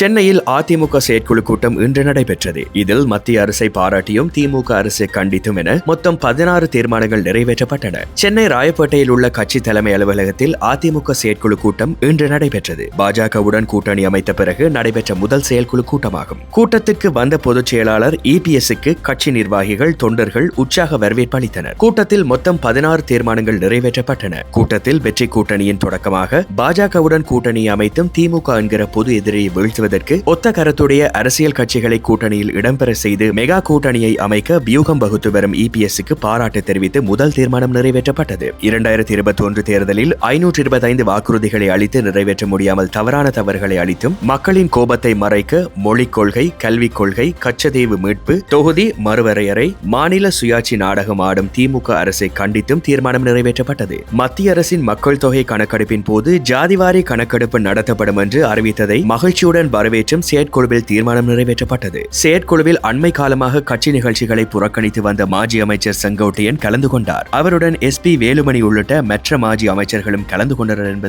சென்னையில் அதிமுக செயற்குழு கூட்டம் இன்று நடைபெற்றது. இதில் மத்திய அரசை பாராட்டியும் திமுக அரசை கண்டித்தும் என மொத்தம் பதினாறு தீர்மானங்கள் நிறைவேற்றப்பட்டன. சென்னை ராயப்பேட்டையில் உள்ள கட்சி தலைமை அலுவலகத்தில் அதிமுக செயற்குழு கூட்டம் இன்று நடைபெற்றது. பாஜகவுடன் கூட்டணி அமைத்த பிறகு நடைபெற்ற முதல் செயற்குழு கூட்டமாகும். கூட்டத்திற்கு வந்த பொதுச் செயலாளர் இபிஎஸ்க்கு கட்சி நிர்வாகிகள் தொண்டர்கள் உற்சாக வரவேற்பு அளித்தனர். கூட்டத்தில் மொத்தம் பதினாறு தீர்மானங்கள் நிறைவேற்றப்பட்டன. கூட்டத்தில் வெற்றி கூட்டணியின் தொடக்கமாக பாஜகவுடன் கூட்டணி அமைத்தும் திமுக என்கிற பொது எதிரியை செய்வதற்கு ஒத்த கருத்துடைய அரசியல் கட்சிகளை கூட்டணியில் இடம்பெற செய்து மெகா கூட்டணியை அமைக்க வியூகம் வகுத்து வரும் இபிஎஸ்க்கு பாராட்டு தெரிவித்து முதல் தீர்மானம் நிறைவேற்றப்பட்டது. இரண்டாயிரத்தி இருபத்தி ஒன்று தேர்தலில் ஐநூற்றி இருபத்தைந்து வாக்குறுதிகளை அளித்து நிறைவேற்ற முடியாமல் தவறான தவறுகளை அளித்தும் மக்களின் கோபத்தை மறைக்க மொழிக் கொள்கை கல்விக் கொள்கை கச்சதீவு மீட்பு தொகுதி மறுவரையறை மாநில சுயாட்சி நாடகம் ஆடும் திமுக அரசை கண்டித்தும் தீர்மானம் நிறைவேற்றப்பட்டது. மத்திய அரசின் மக்கள் தொகை கணக்கெடுப்பின் போது ஜாதிவாரி கணக்கெடுப்பு நடத்தப்படும் என்று அறிவித்ததை மகிழ்ச்சியுடன் வரவேற்றும் செயற்குழுவில் தீர்மானம் நிறைவேற்றப்பட்டது. செயற்குழுவில் அண்மை காலமாக கட்சி நிகழ்ச்சிகளை புறக்கணித்து வந்த மாஜி அமைச்சர் செங்கோட்டையன் கலந்து கொண்டார். அவருடன் எஸ் பி வேலுமணி உள்ளிட்ட மற்ற மாஜி அமைச்சர்களும் கலந்து கொண்டனர் என்பது